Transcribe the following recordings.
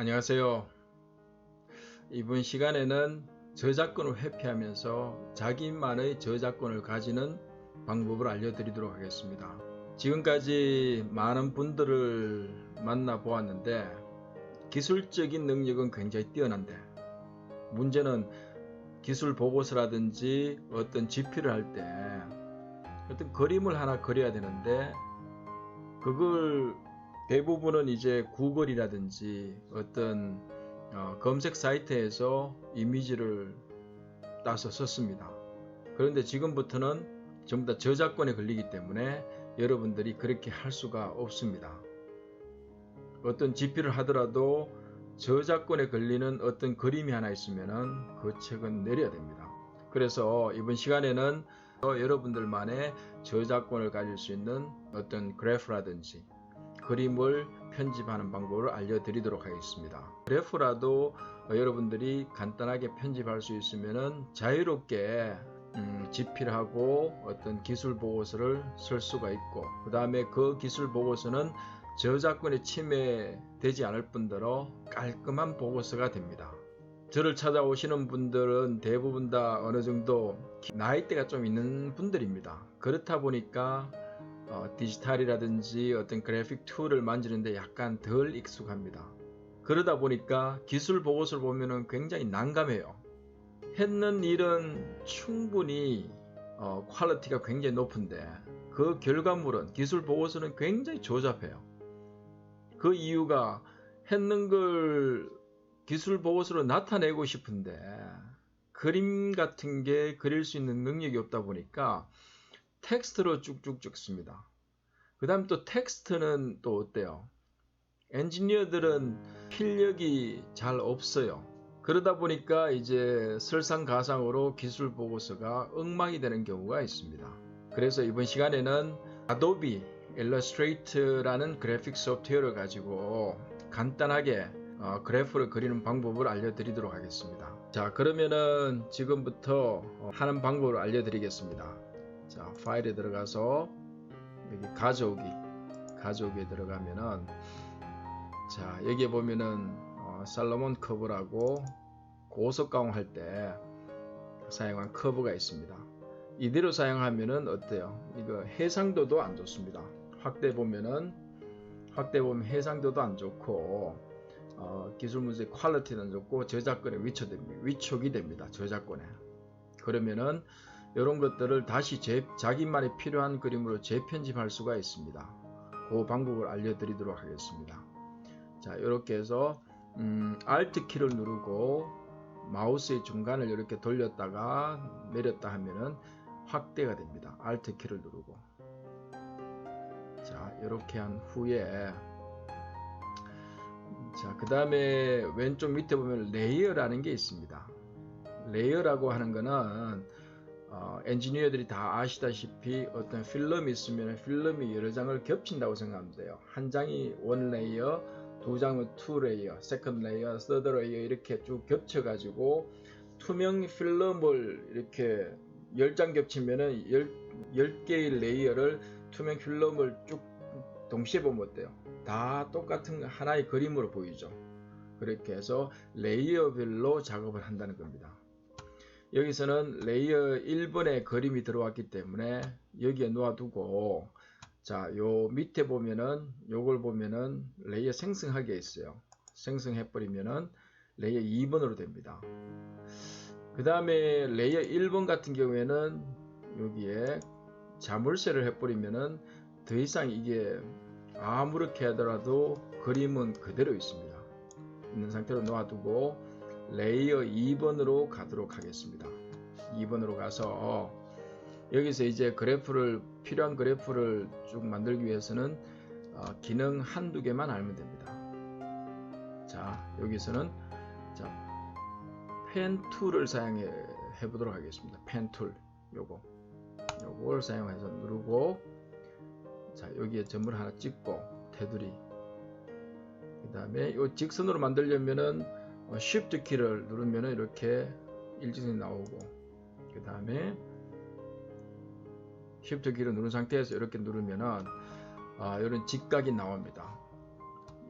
안녕하세요. 이번 시간에는 저작권을 회피하면서 자기만의 저작권을 가지는 방법을 알려드리도록 하겠습니다. 지금까지 많은 분들을 만나 보았는데 기술적인 능력은 굉장히 뛰어난데 문제는 기술 보고서라든지 어떤 집필을 할 때 어떤 그림을 하나 그려야 되는데 그걸 대부분은 이제 구글이라든지 어떤 어, 검색 사이트에서 이미지를 따서 썼습니다. 그런데 지금부터는 전부 다 저작권에 걸리기 때문에 여러분들이 그렇게 할 수가 없습니다. 어떤 집필을 하더라도 저작권에 걸리는 어떤 그림이 하나 있으면 그 책은 내려야 됩니다. 그래서 이번 시간에는 여러분들만의 저작권을 가질 수 있는 어떤 그래프라든지 그림을 편집하는 방법을 알려드리도록 하겠습니다. 그래프라도 여러분들이 간단하게 편집할 수 있으면 자유롭게 음, 집필하고 어떤 기술 보고서를 쓸 수가 있고 그 다음에 그 기술 보고서는 저작권에 침해되지 않을 뿐더러 깔끔한 보고서가 됩니다. 저를 찾아오시는 분들은 대부분 다 어느 정도 나이대가 좀 있는 분들입니다. 그렇다 보니까 어, 디지털이라든지 어떤 그래픽 툴을 만지는데 약간 덜 익숙합니다. 그러다 보니까 기술 보고서를 보면 굉장히 난감해요. 했는 일은 충분히 어, 퀄리티가 굉장히 높은데 그 결과물은 기술 보고서는 굉장히 조잡해요. 그 이유가 했는 걸 기술 보고서로 나타내고 싶은데 그림 같은 게 그릴 수 있는 능력이 없다 보니까 텍스트로 쭉쭉쭉 씁니다. 그 다음 또 텍스트는 또 어때요? 엔지니어들은 필력이 잘 없어요. 그러다 보니까 이제 설상가상으로 기술 보고서가 엉망이 되는 경우가 있습니다. 그래서 이번 시간에는 아도비 일러스트레이트라는 그래픽 소프트웨어를 가지고 간단하게 어, 그래프를 그리는 방법을 알려드리도록 하겠습니다. 자 그러면은 지금부터 하는 방법을 알려드리겠습니다. 자 파일에 들어가서 여기 가져오기 가져오기에 들어가면은 자 여기에 보면은 어, 살로몬 커브라고 고속 강화할 때 사용한 커브가 있습니다. 이대로 사용하면은 어때요? 이거 해상도도 안 좋습니다. 확대 보면은 확대 보면 해상도도 안 좋고 어, 기술 문제 퀄리티는 좋고 저작권에 위촉됩니다. 위촉이 됩니다. 저작권에. 그러면은 이런 것들을 다시 재, 자기만의 필요한 그림으로 재편집할 수가 있습니다. 그 방법을 알려드리도록 하겠습니다. 자, 이렇게 해서 음, Alt 키를 누르고 마우스의 중간을 이렇게 돌렸다가 내렸다 하면은 확대가 됩니다. Alt 키를 누르고 자, 이렇게 한 후에 자, 그 다음에 왼쪽 밑에 보면 레이어라는 게 있습니다. 레이어라고 하는 거는 어, 엔지니어들이 다 아시다시피 어떤 필름이 있으면 필름이 여러 장을 겹친다고 생각하면 돼요. 한 장이 원 레이어, 두 장은 투 레이어, 세컨드 레이어, 서드 레이어 이렇게 쭉 겹쳐가지고 투명 필름을 이렇게 10장 겹치면은 10, 10개의 레이어를 투명 필름을 쭉 동시에 보면 어때요? 다 똑같은 하나의 그림으로 보이죠. 그렇게 해서 레이어별로 작업을 한다는 겁니다. 여기서는 레이어 1번에 그림이 들어왔기 때문에 여기에 놓아두고 자, 요 밑에 보면은 요걸 보면은 레이어 생성하게 있어요. 생성해 버리면은 레이어 2번으로 됩니다. 그 다음에 레이어 1번 같은 경우에는 여기에 자물쇠를 해버리면은 더 이상 이게 아무렇게 하더라도 그림은 그대로 있습니다. 있는 상태로 놓아두고 레이어 2번으로 가도록 하겠습니다. 2번으로 가서 여기서 이제 그래프를 필요한 그래프를 쭉 만들기 위해서는 어, 기능 한두 개만 알면 됩니다. 자 여기서는 자, 펜 툴을 사용해 보도록 하겠습니다. 펜툴 요거 요걸 사용해서 누르고 자 여기에 점을 하나 찍고 테두리 그 다음에 이 직선으로 만들려면은 어, Shift 키를 누르면은 이렇게 일직선이 나오고 그 다음에 Shift 키를 누른 상태에서 이렇게 누르면은 아, 이런 직각이 나옵니다.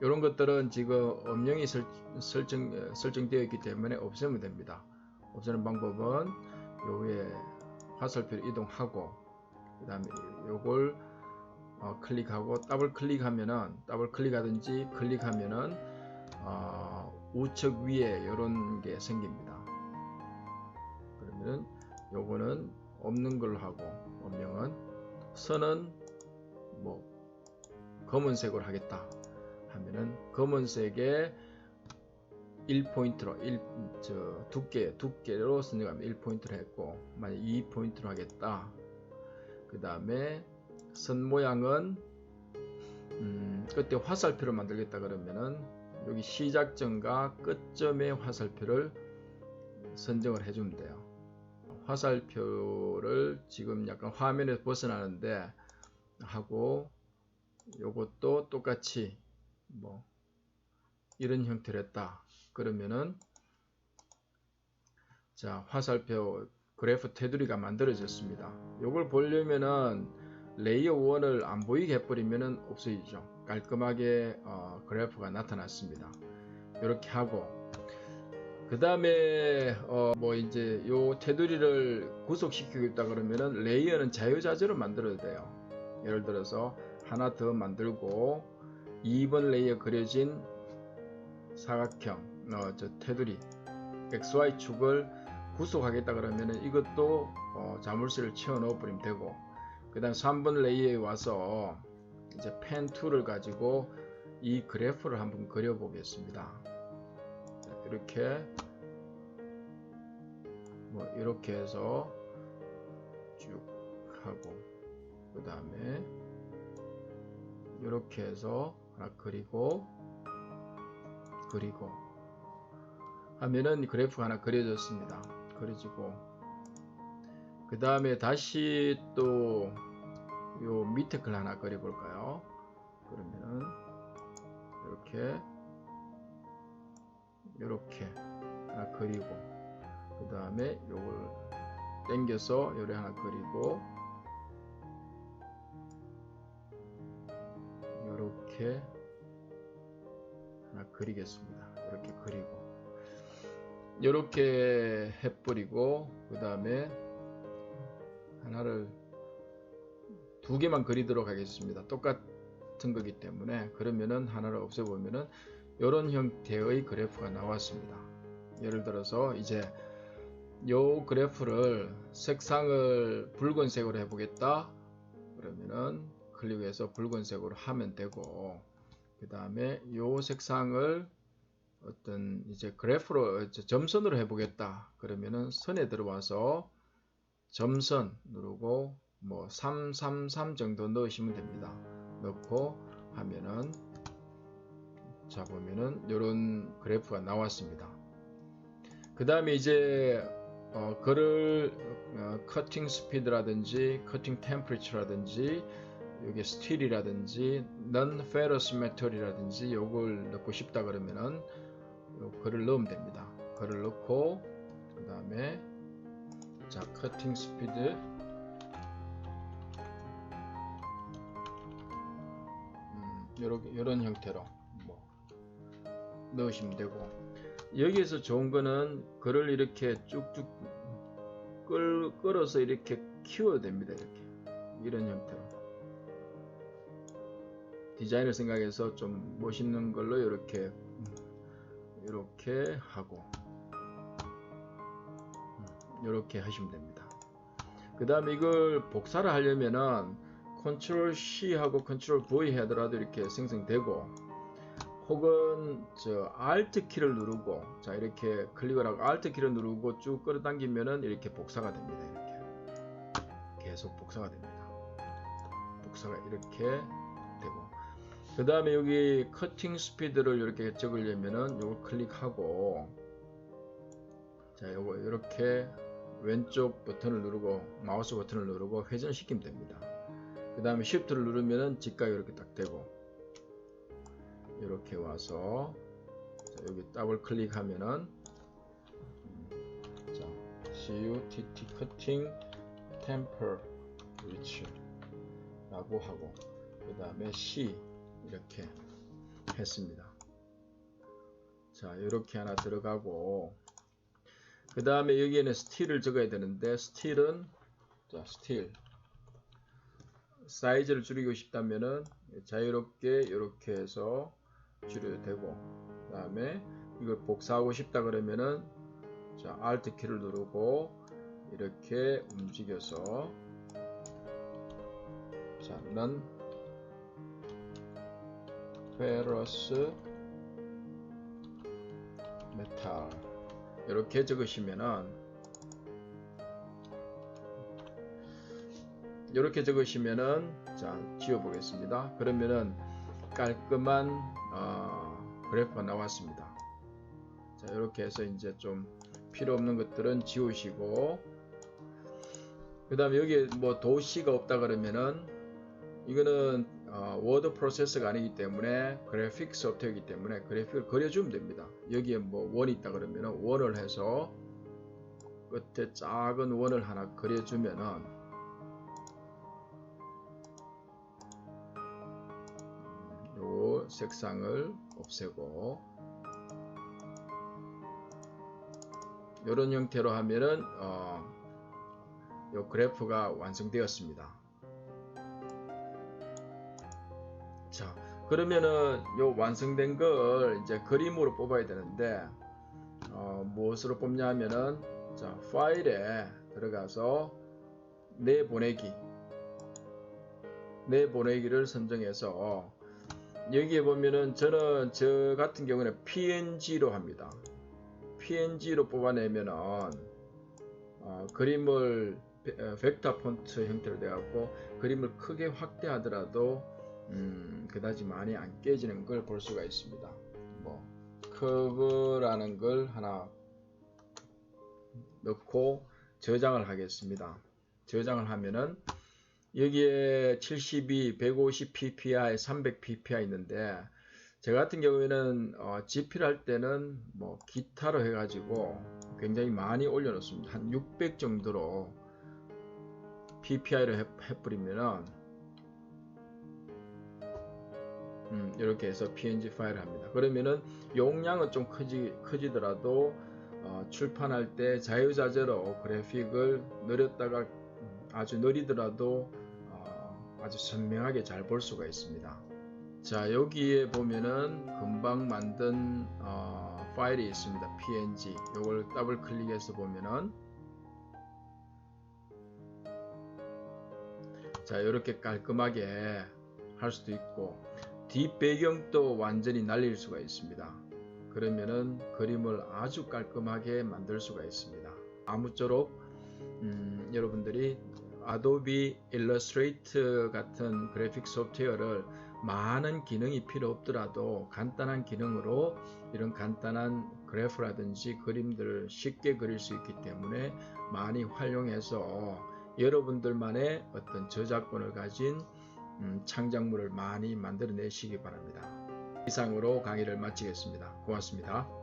이런 것들은 지금 음영이 설, 설정, 설정되어 있기 때문에 없애면 됩니다. 없애는 방법은 요 위에 화살표를 이동하고 그 다음에 요걸 어, 클릭하고 더블 클릭하면은 더블 클릭하든지 클릭하면은 어, 우측 위에 이런 게 생깁니다. 그러면은 요거는 없는 걸로 하고 음영은 선은 뭐 검은색으로 하겠다 하면은 검은색에 1포인트로 1, 저 두께 두께로 선정하면 1포인트로 했고 만약 2포인트로 하겠다 그 다음에 선 모양은 음, 그때 화살표를 만들겠다 그러면은 여기 시작점과 끝점의 화살표를 선정을 해주면 돼요. 화살표를 지금 약간 화면에서 벗어나는데 하고 요것도 똑같이 뭐 이런 형태로 했다. 그러면은 자 화살표 그래프 테두리가 만들어졌습니다. 요걸 보려면은 레이어 1을 안 보이게 해버리면은 없어지죠. 깔끔하게 어, 그래프가 나타났습니다. 이렇게 하고 그 다음에 어, 뭐 이제 요 테두리를 구속시키고 있다 그러면은 레이어는 자유자재로 만들어야 돼요. 예를 들어서 하나 더 만들고 2번 레이어 그려진 사각형 어, 저 테두리 XY 축을 구속하겠다 그러면은 이것도 어, 자물쇠를 채워 넣어 버리면 되고 그 다음 3번 레이어에 와서 이제 펜 툴을 가지고 이 그래프를 한번 그려 보겠습니다 이렇게 뭐 이렇게 해서 쭉 하고 그 다음에 이렇게 해서 하나 그리고 그리고 하면은 그래프가 하나 그려졌습니다. 그려지고 그 다음에 다시 또 요 밑에 걸 하나 그려볼까요? 그러면은 이렇게 이렇게 하나 그리고 그 다음에 요걸 당겨서 요래 하나 그리고 이렇게 하나 그리겠습니다. 이렇게 그리고 이렇게 해버리고 그 다음에 하나를 두 개만 그리도록 하겠습니다. 똑같은 거기 때문에 그러면은 하나를 없애보면은 이런 형태의 그래프가 나왔습니다. 예를 들어서 이제 요 그래프를 색상을 붉은색으로 해보겠다 그러면은 클릭해서 붉은색으로 하면 되고 그 다음에 요 색상을 어떤 이제 그래프로 점선으로 해보겠다 그러면은 선에 들어와서 점선 누르고 뭐 333 정도 넣으시면 됩니다 넣고 하면은 자 보면은 이런 그래프가 나왔습니다 그 다음에 이제 어, 글을 어, 커팅 스피드라든지 커팅 템퍼리처라든지 여기 스틸이라든지 non ferrous metal이라든지 요걸 넣고 싶다 그러면은 요 글을 넣으면 됩니다. 글을 넣고 그 다음에 자 커팅 스피드 음, 요런, 요런 형태로 뭐 넣으시면 되고. 여기에서 좋은 거는 글을 이렇게 쭉쭉 끌, 끌어서 이렇게 키워야 됩니다. 이렇게. 이런 형태로. 디자인을 생각해서 좀 멋있는 걸로 이렇게 이렇게 하고 이렇게 하시면 됩니다. 그 다음에 이걸 복사를 하려면은 컨트롤 C 하고 컨트롤 V 하더라도 이렇게 생성되고 혹은 저 Alt 키를 누르고 자 이렇게 클릭을 하고 Alt 키를 누르고 쭉 끌어당기면은 이렇게 복사가 됩니다. 이렇게 계속 복사가 됩니다. 복사가 이렇게 되고 그 다음에 여기 커팅 스피드를 이렇게 적으려면은 요걸 클릭하고 자 요거 이렇게 왼쪽 버튼을 누르고 마우스 버튼을 누르고 회전시키면 됩니다 그 다음에 Shift를 누르면은 직각이 이렇게 딱 되고 이렇게 와서 자, 여기 더블 클릭하면은 자 CUTT 커팅 템퍼 위치 라고 하고 그 다음에 C 이렇게 했습니다. 자, 이렇게 하나 들어가고 그 다음에 여기에는 스틸을 적어야 되는데 스틸은 자, 스틸. 사이즈를 줄이고 싶다면은 자유롭게 이렇게 해서 줄여도 되고 그 다음에 이걸 복사하고 싶다 그러면은 자 Alt 키를 누르고 이렇게 움직여서 자는 페러스 메탈 이렇게 적으시면은 이렇게 적으시면은 자 지워 보겠습니다. 그러면은 깔끔한 어, 그래프가 나왔습니다. 자 이렇게 해서 이제 좀 필요 없는 것들은 지우시고 그 다음에 여기 뭐 도시가 없다 그러면은 이거는 어, 워드 프로세서가 아니기 때문에 그래픽 소프트웨어이기 때문에 그래픽을 그려주면 됩니다 여기에 뭐 원이 있다 그러면은 원을 해서 끝에 작은 원을 하나 그려주면은 요 색상을 없애고 이런 형태로 하면은 어, 요 그래프가 완성되었습니다. 그러면은 요 완성된 걸 이제 그림으로 뽑아야 되는데 어, 무엇으로 뽑냐 하면은 자 파일에 들어가서 내보내기 내보내기를 선정해서 여기에 보면은 저는 저 같은 경우는 PNG로 합니다. PNG로 뽑아내면은 어, 그림을 어, 벡터 폰트 형태로 되어갖고 그림을 크게 확대하더라도 음, 그다지 많이 안 깨지는 걸 볼 수가 있습니다. 뭐 커브라는 걸 하나 넣고 저장을 하겠습니다. 저장을 하면은 여기에 72, 150 ppi, 300 ppi 있는데 저 같은 경우에는 어, GP를 할 때는 뭐 기타로 해가지고 굉장히 많이 올려놓습니다. 한 600 정도로 PPI를 해, 해버리면은 음, 이렇게 해서 PNG 파일을 합니다. 그러면은 용량은 좀 크지, 크지더라도 어, 출판할 때 자유자재로 그래픽을 느렸다가 아주 느리더라도 어, 아주 선명하게 잘 볼 수가 있습니다. 자 여기에 보면은 금방 만든 어, 파일이 있습니다. png 이걸 더블 클릭해서 보면은 자 이렇게 깔끔하게 할 수도 있고 뒷 배경도 완전히 날릴 수가 있습니다. 그러면은 그림을 아주 깔끔하게 만들 수가 있습니다. 아무쪼록 음, 여러분들이 아도비 일러스트레이터 같은 그래픽 소프트웨어를 많은 기능이 필요 없더라도 간단한 기능으로 이런 간단한 그래프라든지 그림들을 쉽게 그릴 수 있기 때문에 많이 활용해서 여러분들만의 어떤 저작권을 가진 음, 창작물을 많이 만들어내시기 바랍니다. 이상으로 강의를 마치겠습니다. 고맙습니다.